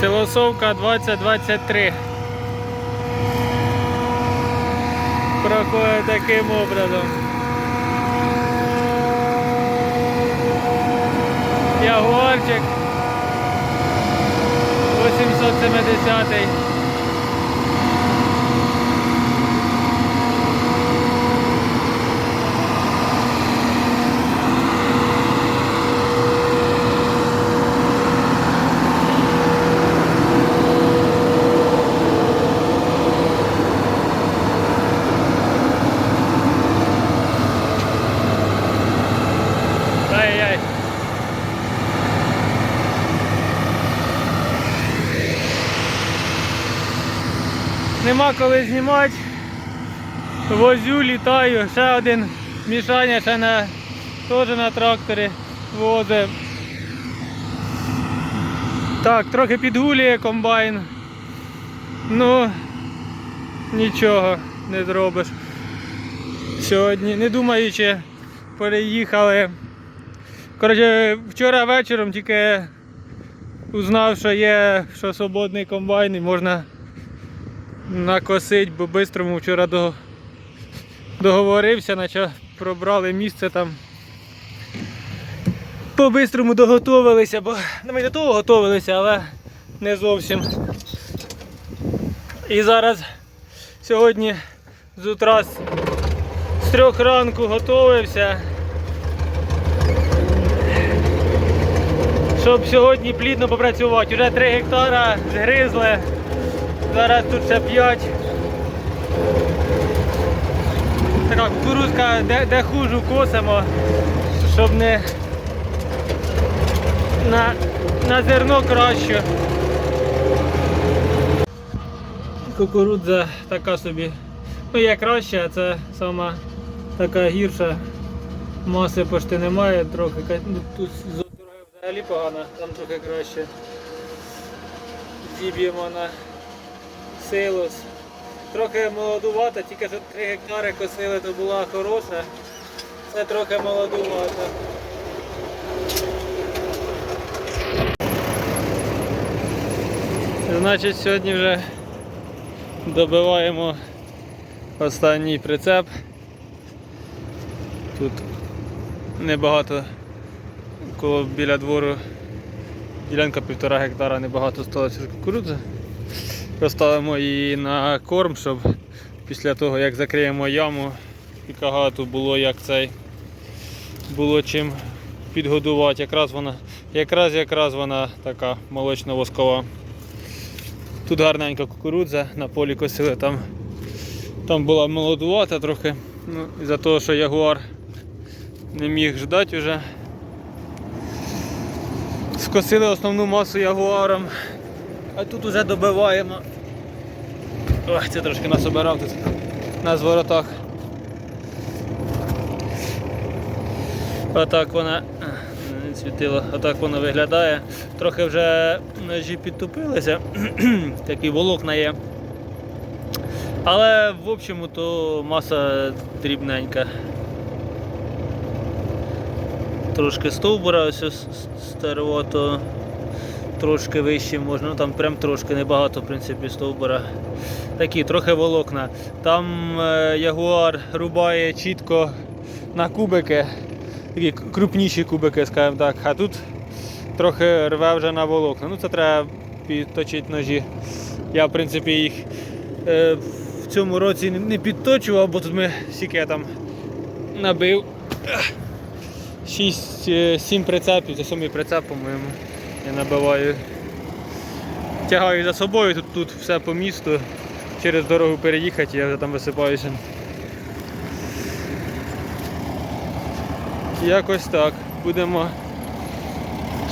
Силосовка 2023. Проходить таким образом. Ягуарчик 870. Нема коли знімати. Возю, літаю. Ще один мішання, ще на, теж на тракторі возить. Так, трохи підгулює комбайн. Ну, нічого не зробиш. Сьогодні, не думаючи, переїхали. Коротше, вчора вечором тільки узнав, що є що свободний комбайн і можна накосити, бо бистрому вчора до... договорився, наче пробрали місце там. По-бистрому доготовилися, бо ну, ми до того готувалися, але не зовсім. І зараз сьогодні з утра з трьох ранку готувався. Щоб сьогодні плідно попрацювати. Уже 3 гектара згризли. Зараз тут ще 5. Така кукурузка, де, де хужу косимо, щоб не на, на зерно краще. Кукурудза така собі. Ну є краще, а це сама така гірша. Маси почти немає, трохи ну, тут з дороги взагалі погано, там трохи краще. Зіб'ємо на силос. Трохи молодувата, тільки що 3 гектари косили, то була хороша. Це трохи молодувата. Значить сьогодні вже добиваємо останній прицеп. Тут небагато коло біля двору ділянка півтора гектара небагато сталося кукурудзи. Поставимо її на корм, щоб після того як закриємо яму і кагату було як цей було чим підгодувати. Якраз вона якраз якраз вона така молочно-воскова. Тут гарненька кукурудза, на полі косили там. Там була молодувата трохи. Ну, із-за того, що ягуар не міг ждати вже. Скосили основну масу ягуаром, а тут вже добиваємо. Ой, це трошки нас обирав тут на зворотах. Отак вона не світило, отак воно виглядає. Трохи вже ножі підтупилися, такі волокна є. Але в общому то маса дрібненька. Трошки стовбура ось старого, трошки вище можна, ну там прям трошки небагато в принципі стовбура. Такі, трохи волокна. Там е, ягуар рубає чітко на кубики, такі крупніші кубики, скажімо так, а тут трохи рве вже на волокна. Ну це треба підточити ножі. Я в принципі їх е, в цьому році не- підточував, бо тут ми я там набив. 6-7 прицепів, це сьомий прицеп, по-моєму. Я набиваю. Тягаю за собою, тут, тут все по місту. Через дорогу переїхати, я вже там висипаюся. Якось так. Будемо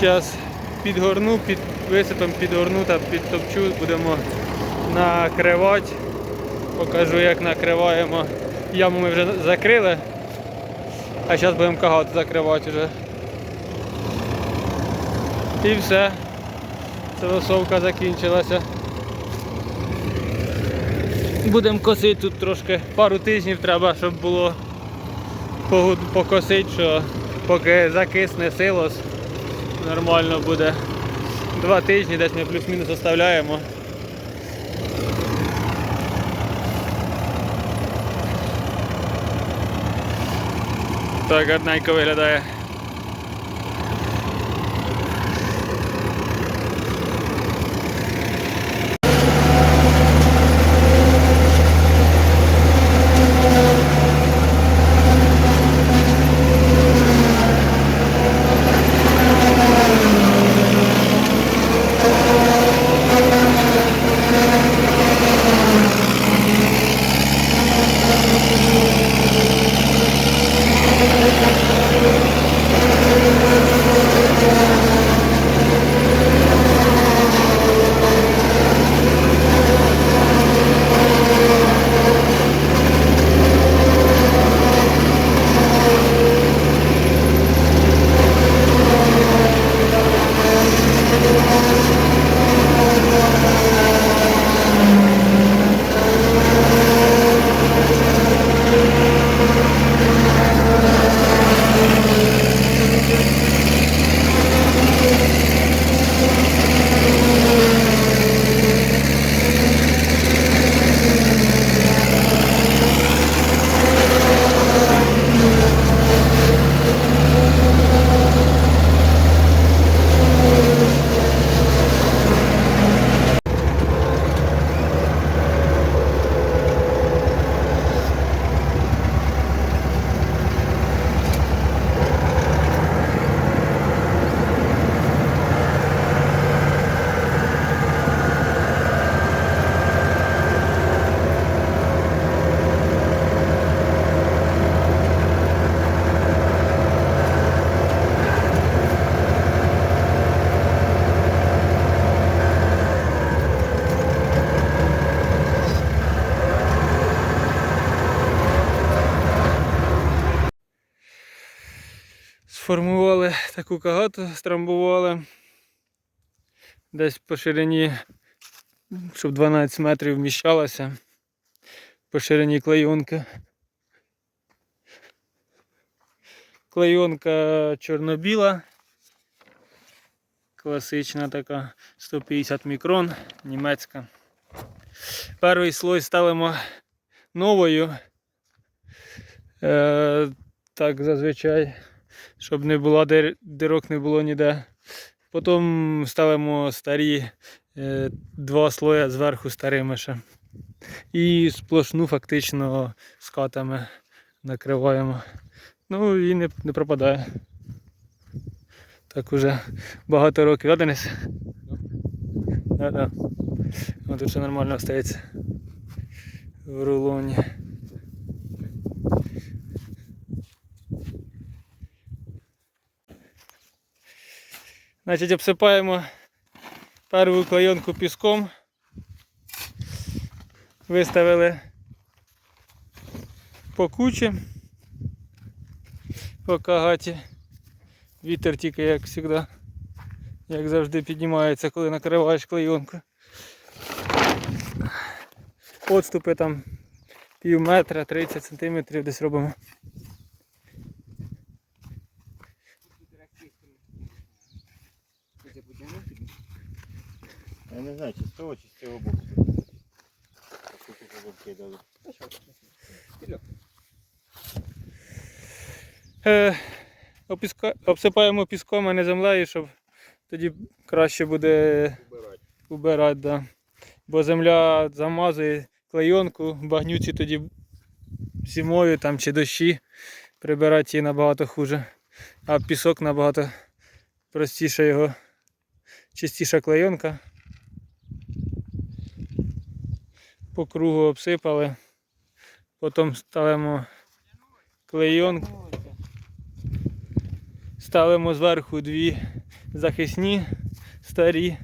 зараз підгорну, під висипем підгорну та підтопчу, будемо накривати. Покажу як накриваємо. Яму ми вже закрили. А зараз будемо кагат закривати вже. І все. Целосовка закінчилася. Будемо косити тут трошки пару тижнів треба, щоб було покосити, що поки закисне силос, нормально буде. два тижні десь ми плюс-мінус оставляємо. Так гарненько виглядає. Сформували таку кагату, страмбували. Десь по ширині, щоб 12 метрів вміщалося. По ширині клейонки. Клейонка чорно-біла. Класична така 150 мікрон, німецька. Перший слой ставимо новою. Е, так зазвичай щоб не було дир- дирок не було ніде. Потім ставимо старі е, два слоя зверху старими ще. І сплошну фактично скатами накриваємо. Ну і не, не пропадає. Так уже багато років, да, Денис? Да, да. Тут все нормально остається в рулоні. Значить, обсипаємо перву клейонку піском. Виставили по кучі, по кагаті. Вітер тільки, як завжди, як завжди піднімається, коли накриваєш клейонку. Отступи там пів метра, 30 сантиметрів десь робимо. Я не знаю, чи з того, чи з цього боку. Е, опіска... Обсипаємо піском, а не землею, щоб тоді краще буде Убирати. убирати. Да. Бо земля замазує клейонку, багнюці тоді зимою там, чи дощі прибирати її набагато хуже. А пісок набагато простіше його, чистіша клейонка. По кругу обсипали. Потім ставимо клейонку. Ставимо зверху дві захисні старі.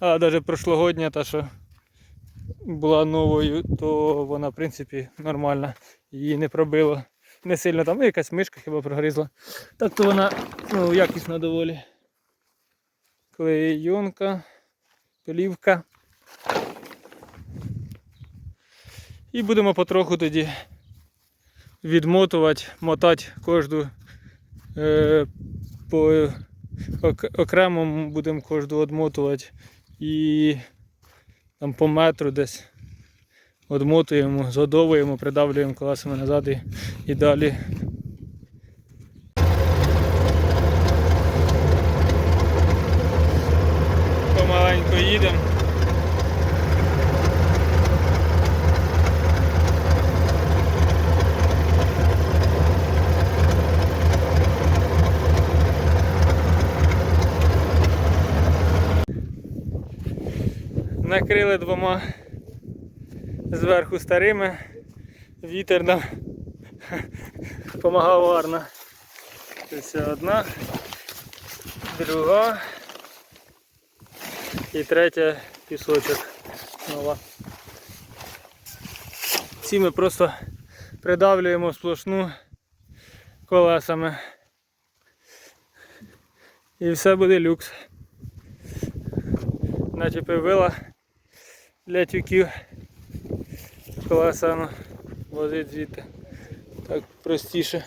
А навіть прошлогодня та, що була новою, то вона в принципі нормальна. Її не пробило. Не сильно там, ну, якась мишка хіба прогризла. Так то вона ну, якісна доволі. Клейонка, плівка. І будемо потроху тоді відмотувати, мотати кожну е, по окремо будемо кожну одмотувати і там по метру десь одмотуємо, згодовуємо, придавлюємо колесами назад і, і далі. Помаленьку їдемо. Накрили двома зверху старими. Вітер нам допомагав гарно. Ось одна, друга і третя пісочок нова. Ці ми просто придавлюємо сплошну колесами. І все буде люкс. Начепив вила для тюків. Колеса ну, возить звідти. Так простіше.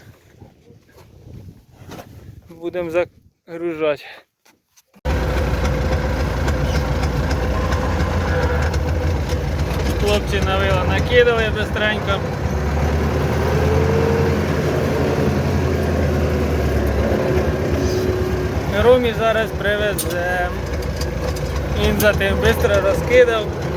Будемо загружати. Хлопці на вила накидали бистренько. Румі зараз привеземо. Він за тим швидко розкидав.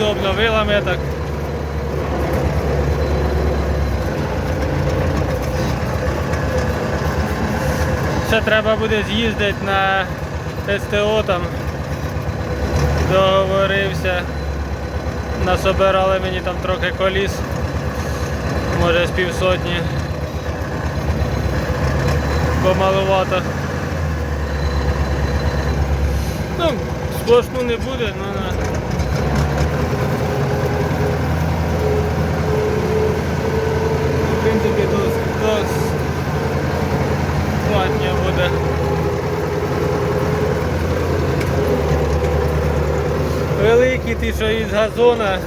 Та й удобно, вилами так. Ще треба буде з'їздити на СТО там. Договорився. Насобирали мені там трохи коліс. Може з півсотні. Помалувато. Ну, сплошну не буде, ну на. В принципі, досить достатньо буде. Великі ті, що із газона,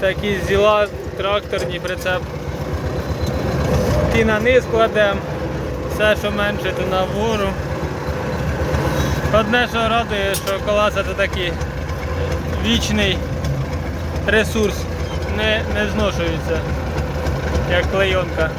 такі зіла, тракторні прицеп. Ті на низ кладемо, все, що менше, то на вгору. Одне, що радує, що колеса це такий вічний ресурс, не, не зношуються, як клейонка.